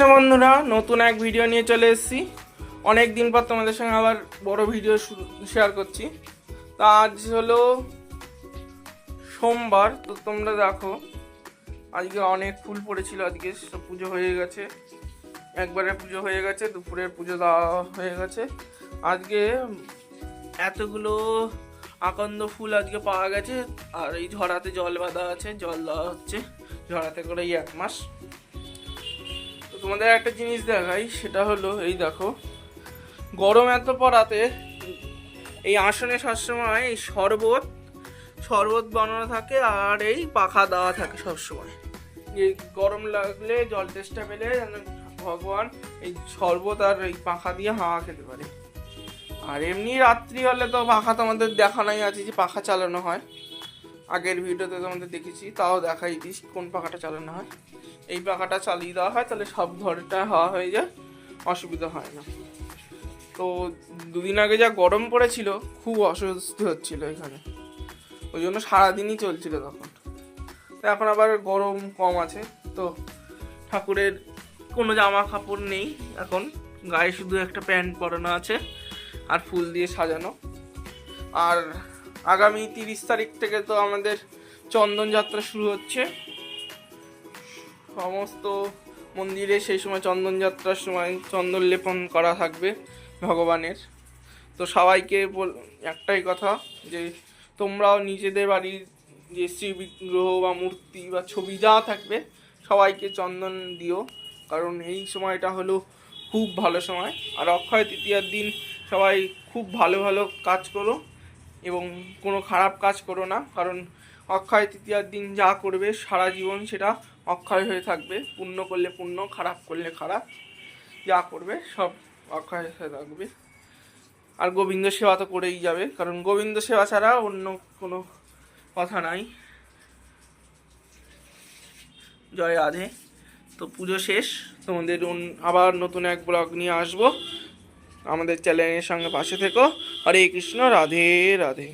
বন্ধুরা, নতুন এক ভিডিও নিয়ে চলে এসেছি। অনেক দিন পর তোমাদের সঙ্গে আবার বড় ভিডিও শেয়ার করছি। তা আজ হলো সোমবার, তো তোমরা দেখো, আজকে অনেক ফুল পড়েছিল আজকে পুজো হয়ে গেছে। একবারে পুজো হয়ে গেছে, দুপুরের পুজো দেওয়া হয়ে গেছে। আজকে এতগুলো আকন্দ ফুল আজকে পাওয়া গেছে, আর এই ঝরাতে জল বাঁধা আছে, জল দেওয়া হচ্ছে ঝরাতে করে এই এক মাস। তোমাদের একটা জিনিস দেখাই, সেটা হলো, এই দেখো, গরম এত পড়াতে এই আসনে সবসময় এই শরবত শরবত বানানো থাকে আর এই পাখা দেওয়া থাকে সবসময়। এই গরম লাগলে জল তেষ্টা পেলে যেন ভগবান এই শরবত আর এই পাখা দিয়ে হাওয়া খেতে পারে। আর এমনি রাত্রি হলে তো পাখা তোমাদের দেখানোই আছে যে পাখা চালানো হয়। আগের ভিডিওতে তোমাদের দেখেছি, তাও দেখাই দিস কোন পাখাটা চালানো হয়। এই পাখাটা চালিয়ে দেওয়া হয়, তাহলে সব ঘরটা হাওয়া হয়ে যায়, অসুবিধা হয় না। তো দুদিন আগে যা গরম পড়েছিল, খুব অস্বস্তি হচ্ছিল এখানে। ওই জন্য সারাদিনই চলছিল তখন। তো এখন আবার গরম কম আছে, তো ঠাকুরের কোনো জামা কাপড় নেই এখন। গায়ে শুধু একটা প্যান্ট পরানো আছে, আর ফুল দিয়ে সাজানো। আর আগামী তিরিশ তারিখ থেকে তো আমাদের চন্দন যাত্রা শুরু হচ্ছে। সমস্ত মন্দিরে সেই সময় চন্দন যাত্রার সময় চন্দন লেপন করা থাকবে ভগবানের। তো সবাইকে বল, একটাই কথা যে তোমরাও নিজেদের বাড়ির যে শ্রী বিগ্রহ বা মূর্তি বা ছবি যা থাকবে সবাইকে চন্দন দিও। কারণ এই সময়টা হলো খুব ভালো সময়। আর অক্ষয় তৃতীয়ার দিন সবাই খুব ভালো ভালো কাজ করো। এবং কোনো খারাপ কাজ করো না, কারণ অক্ষয় তৃতীয়ার দিন যা করবে সারা জীবন সেটা অক্ষয় হয়ে থাকবে। পুণ্য করলে পুণ্য খারাপ করলে খারাপ। যা করবে সব অক্ষয় হয়ে থাকবে। আর গোবিন্দ সেবা তো করেই যাবে, কারণ গোবিন্দ সেবা ছাড়া অন্য কোনো কথা নাই। জয় রাধে। তো পুজো শেষ। তোমাদের আবার নতুন এক ব্লগ নিয়ে আসব। আমাদের চ্যানেলের সঙ্গে পাশে থেকো। হরে কৃষ্ণ রাধে রাধে।